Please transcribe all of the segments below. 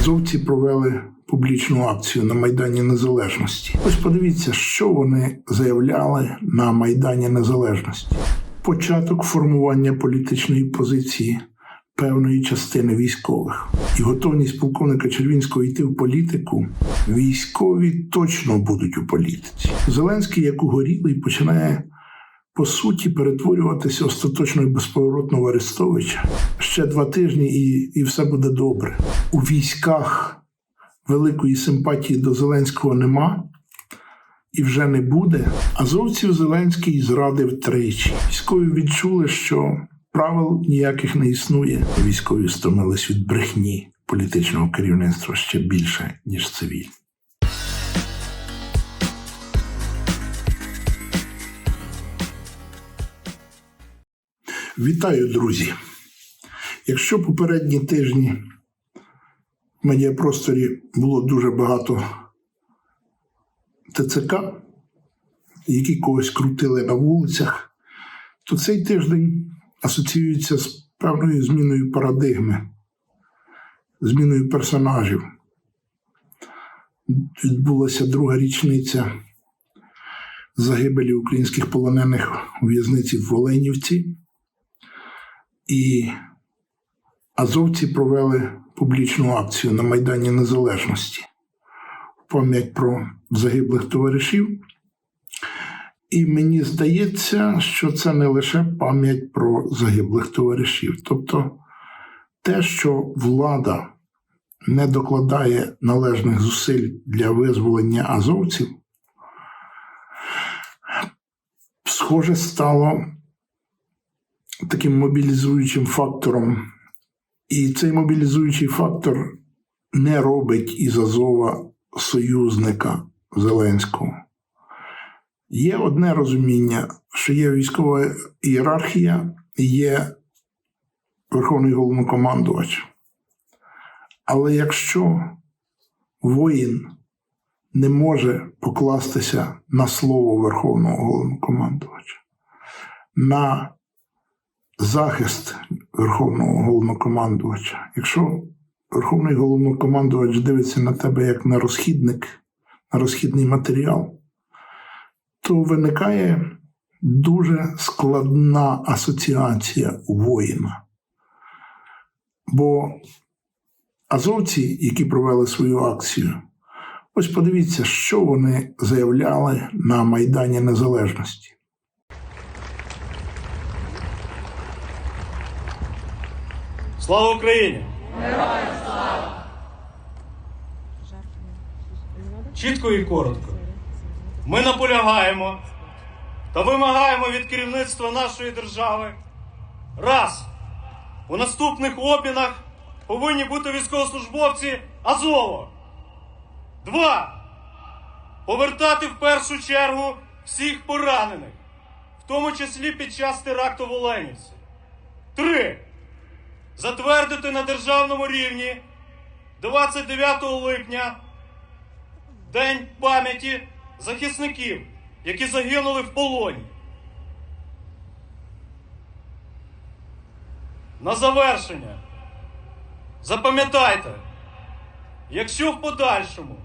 азовці провели публічну акцію на Майдані Незалежності. Ось подивіться, що вони заявляли на Майдані Незалежності. Початок формування політичної позиції певної частини військових і готовність полковника Червінського йти в політику. Військові точно будуть у політиці. Зеленський, як угорілий, починає по суті перетворюватися остаточно і безповоротно в Арестовича. Ще два тижні, і, і все буде добре. У військах великої симпатії до Зеленського нема. І вже не буде. Азовців Зеленський зрадив тричі. Військові відчули, що правил ніяких не існує. Військові стомились від брехні політичного керівництва ще більше, ніж цивільні. Вітаю, друзі! Якщо попередні тижні в медіапросторі було дуже багато ТЦК, які когось крутили на вулицях, то цей тиждень асоціюється з певною зміною парадигми, зміною персонажів. Відбулася друга річниця загибелі українських полонених у в'язниці в Оленівці. І азовці провели публічну акцію на Майдані Незалежності в пам'ять про загиблих товаришів. І мені здається, що це не лише пам'ять про загиблих товаришів. Тобто те, що влада не докладає належних зусиль для визволення азовців, схоже, стало таким мобілізуючим фактором. І цей мобілізуючий фактор не робить із Азова союзника Зеленського. Є одне розуміння, що є військова ієрархія, є Верховний головнокомандувач. Але якщо воїн не може покластися на слово Верховного головнокомандувача, на захист Верховного головнокомандувача, якщо Верховний головнокомандувач дивиться на тебе як на розхідник, на розхідний матеріал, то виникає дуже складна асоціація воїна. Бо азовці, які провели свою акцію, ось подивіться, що вони заявляли на Майдані Незалежності. Слава Україні! Чітко і коротко. Ми наполягаємо та вимагаємо від керівництва нашої держави. Раз. У наступних обмінах повинні бути військовослужбовці Азово. Два. Повертати в першу чергу всіх поранених, в тому числі під час теракту в Оленівці. Три затвердити на державному рівні 29 липня День пам'яті захисників, які загинули в полоні. На завершення. Запам'ятайте, якщо в подальшому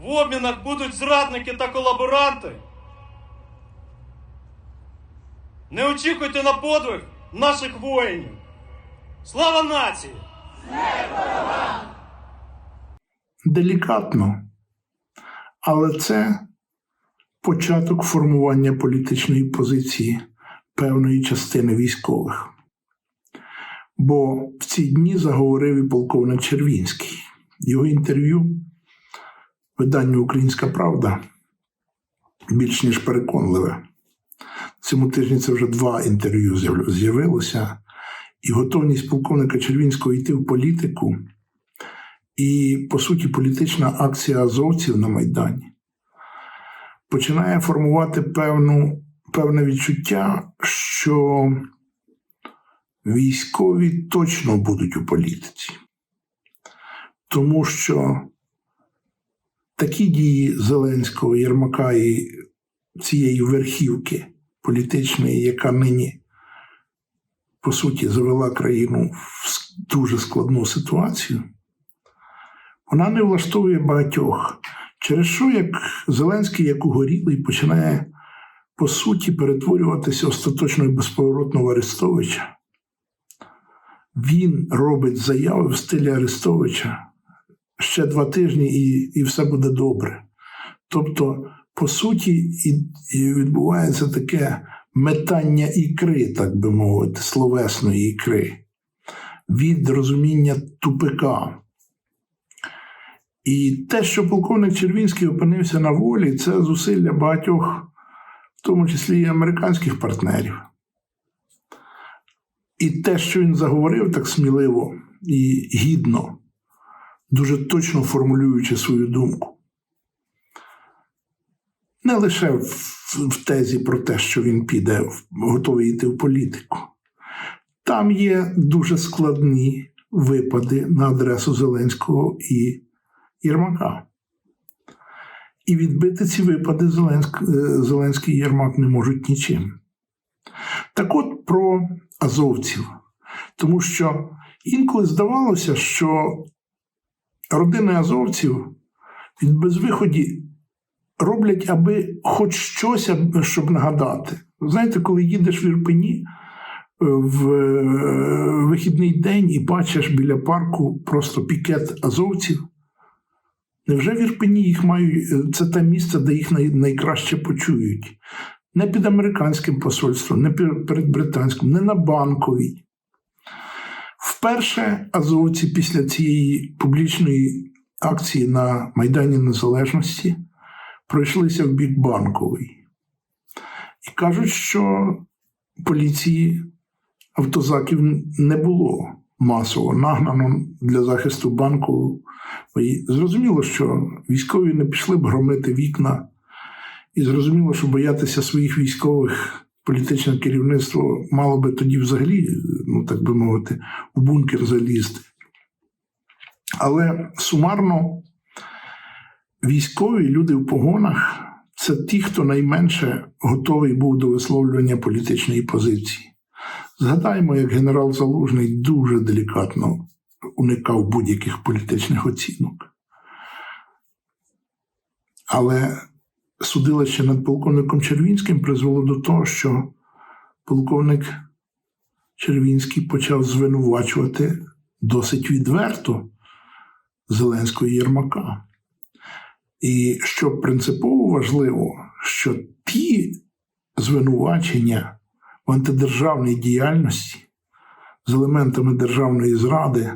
в обмінах будуть зрадники та колаборанти, не очікуйте на подвиг наших воїнів. Слава нації! Делікатно, але це початок формування політичної позиції певної частини військових. Бо в ці дні заговорив і полковник Червінський. Його інтерв'ю виданню Українська Правда більш ніж переконливе. Цьому тижні це вже два інтерв'ю з'явилося, і готовність полковника Червінського йти в політику, і, по суті, політична акція азовців на Майдані починає формувати певну, певне відчуття, що військові точно будуть у політиці. Тому що такі дії Зеленського, Єрмака і цієї верхівки політичної, яка нині, по суті, завела країну в дуже складну ситуацію, Вона не влаштовує багатьох. Через що як Зеленський, як угорілий, починає по суті перетворюватися остаточно і безповоротно в Арестовича. Він робить заяви в стилі Арестовича ще два тижні, і, і все буде добре. Тобто, по суті, і, і відбувається таке метання ікри, так би мовити, словесної ікри, від розуміння тупика. І те, що полковник Червінський опинився на волі, це зусилля багатьох, в тому числі і американських партнерів. І те, що він заговорив так сміливо і гідно, дуже точно формулюючи свою думку. Не лише в, тезі про те, що він піде, готовий йти в політику. Там є дуже складні випади на адресу Зеленського і Єрмака. І відбити ці випади Зеленськ, е, Зеленський і Єрмак не можуть нічим. Так от про азовців. Тому що інколи здавалося, що родини азовців від безвиході роблять аби хоч щось, щоб нагадати. Знаєте, коли їдеш в Ірпені е, в е, вихідний день і бачиш біля парку просто пікет азовців. Невже в Ірпені їх мають е, це те місце, де їх найкраще почують? Не під американським посольством, не пер- перед британським, не на банковій. Вперше азовці після цієї публічної акції на Майдані Незалежності пройшлися в бік банковий. І кажуть, що поліції автозаків не було масово нагнано для захисту банку. І Зрозуміло, що військові не пішли б громити вікна, і зрозуміло, що боятися своїх військових політичне керівництво мало би тоді взагалі, ну так би мовити, у бункер залізти. Але сумарно військові люди в погонах це ті, хто найменше готовий був до висловлювання політичної позиції. Згадаємо, як генерал Залужний дуже делікатно уникав будь-яких політичних оцінок. Але судилище над полковником Червінським призвело до того, що полковник Червінський почав звинувачувати досить відверто Зеленського Єрмака. І що принципово важливо, що ті звинувачення в антидержавній діяльності з елементами державної зради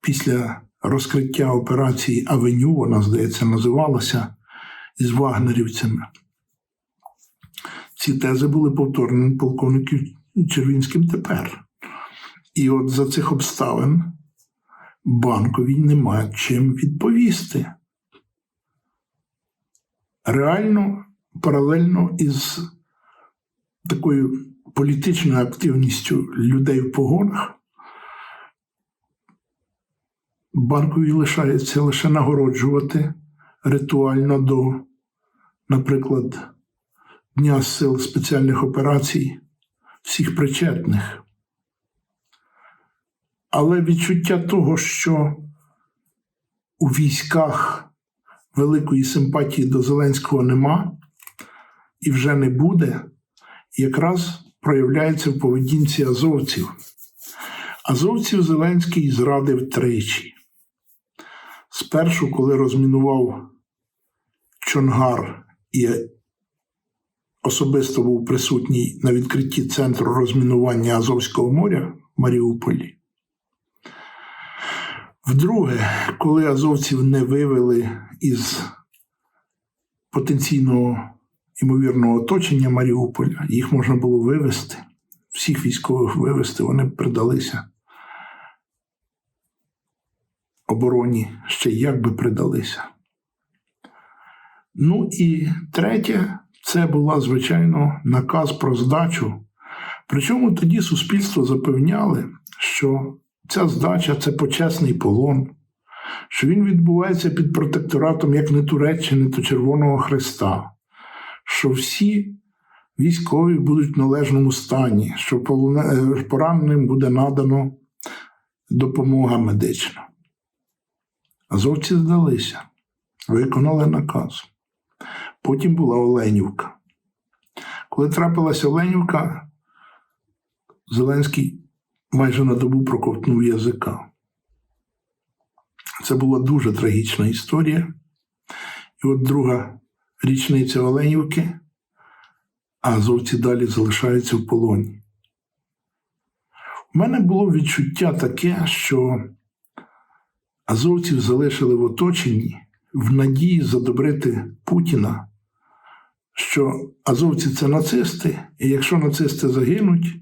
після розкриття операції Авеню, вона, здається, називалася із вагнерівцями. Ці тези були повторені полковником Червінським тепер. І от за цих обставин банковій нема чим відповісти. Реально, паралельно із такою політичною активністю людей в погонах, банкові лишається лише нагороджувати ритуально до, наприклад, Дня сил спеціальних операцій всіх причетних. Але відчуття того, що у військах великої симпатії до Зеленського нема і вже не буде, якраз проявляється в поведінці азовців. Азовців Зеленський зрадив тричі. Спершу, коли розмінував Чонгар і особисто був присутній на відкритті центру розмінування Азовського моря в Маріуполі. Вдруге, коли азовців не вивели із потенційного імовірного оточення Маріуполя, їх можна було вивести, всіх військових вивести, вони придалися обороні ще як би придалися. Ну і третє, це була, звичайно, наказ про здачу. Причому тоді суспільство запевняли, що ця здача це почесний полон, що він відбувається під протекторатом як не Туреччини, то Червоного Христа, що всі військові будуть в належному стані, що е, пораненим буде надано допомога медична. Азовці здалися, виконали наказ. Потім була Оленівка. Коли трапилася Оленівка, Зеленський майже на добу проковтнув язика. Це була дуже трагічна історія. І от друга річниця Оленівки, а азовці далі залишаються в полоні. У мене було відчуття таке, що азовців залишили в оточенні в надії задобрити Путіна, що азовці це нацисти, і якщо нацисти загинуть,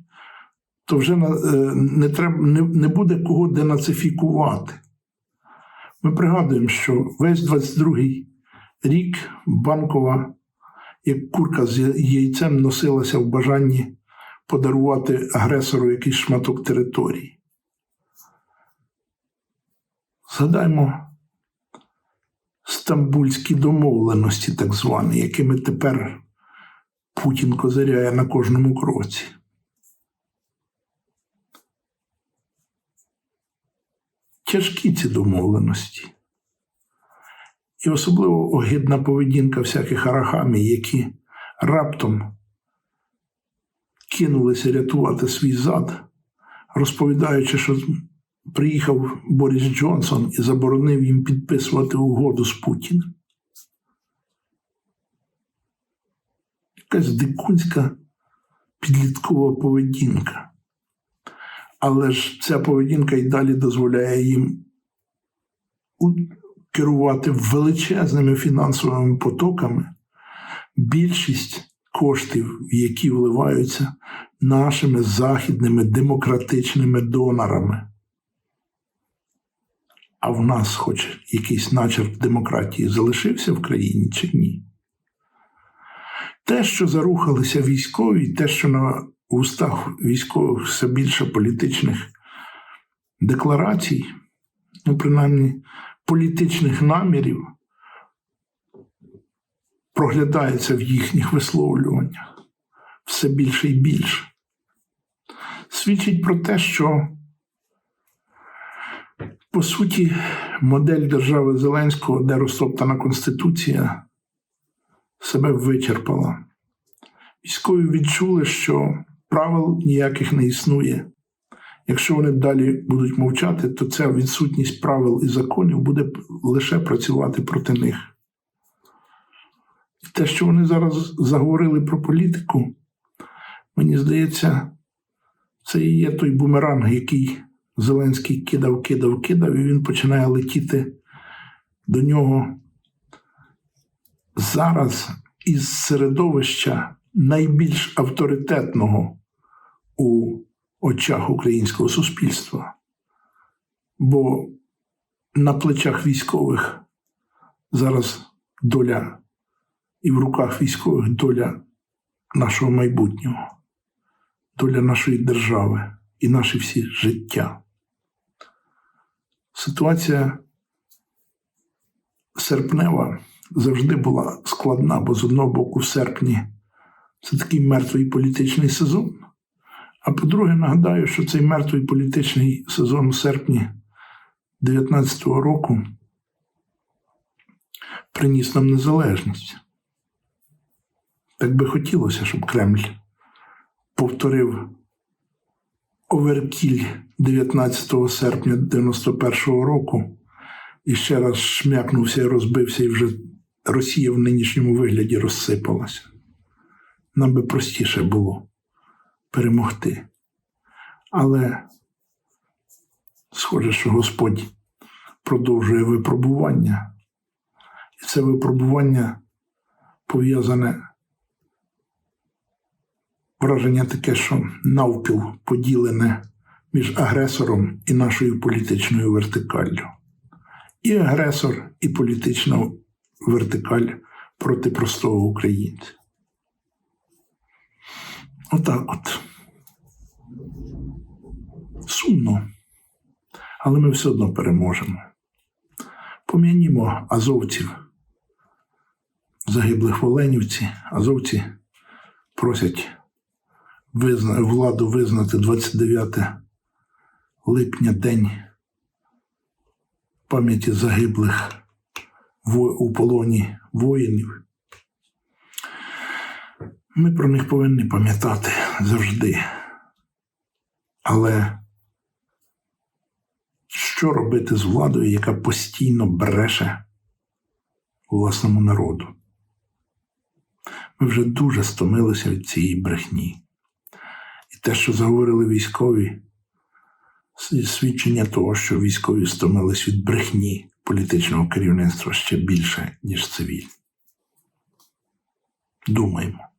то вже е, не, треба, не, не буде кого денацифікувати. Ми пригадуємо, що весь 22-й рік банкова, як курка з яйцем, носилася в бажанні подарувати агресору якийсь шматок території. Згадаймо стамбульські домовленості, так звані, якими тепер Путін козиряє на кожному кроці. Тяжкі ці домовленості. І особливо огидна поведінка всяких арахамій, які раптом кинулися рятувати свій зад, розповідаючи, що приїхав Борис Джонсон і заборонив їм підписувати угоду з Путіним. Якась дикунська підліткова поведінка. Але ж ця поведінка і далі дозволяє їм керувати величезними фінансовими потоками, більшість коштів, які вливаються нашими західними демократичними донорами. А в нас хоч якийсь начерк демократії залишився в країні чи ні? Те, що зарухалися військові, те, що на устах військових все більше політичних декларацій, ну, принаймні політичних намірів, проглядається в їхніх висловлюваннях все більше і більше. Свідчить про те, що по суті, модель держави Зеленського, де розтоптана Конституція, себе вичерпала. Військові відчули, що правил ніяких не існує. Якщо вони далі будуть мовчати, то ця відсутність правил і законів буде лише працювати проти них. І те, що вони зараз заговорили про політику, мені здається, це і є той бумеранг, який Зеленський кидав, кидав, кидав, і він починає летіти до нього зараз із середовища найбільш авторитетного у очах українського суспільства. Бо на плечах військових зараз доля і в руках військових доля нашого майбутнього, доля нашої держави і наші всі життя. Ситуація серпнева завжди була складна, бо з одного боку, в серпні це такий мертвий політичний сезон. А по-друге, нагадаю, що цей мертвий політичний сезон у серпні 2019 року приніс нам незалежність. Так би хотілося, щоб Кремль повторив оверкіль 19 серпня 91 року і ще раз шмякнувся і розбився, і вже Росія в нинішньому вигляді розсипалася. Нам би простіше було перемогти. Але схоже, що Господь продовжує випробування, і це випробування пов'язане враження таке, що навпіл поділене між агресором і нашою політичною вертикаллю. І агресор, і політична вертикаль проти простого українця. Отак от. Сумно. Але ми все одно переможемо. Пом'янімо азовців, загиблих в Оленівці. Азовці просять визна, владу визнати 29 липня День пам'яті загиблих у полоні воїнів. Ми про них повинні пам'ятати завжди. Але що робити з владою, яка постійно бреше власному народу? Ми вже дуже стомилися від цієї брехні. І те, що заговорили військові, свідчення того, що військові стомились від брехні політичного керівництва ще більше, ніж цивільні. Думаємо.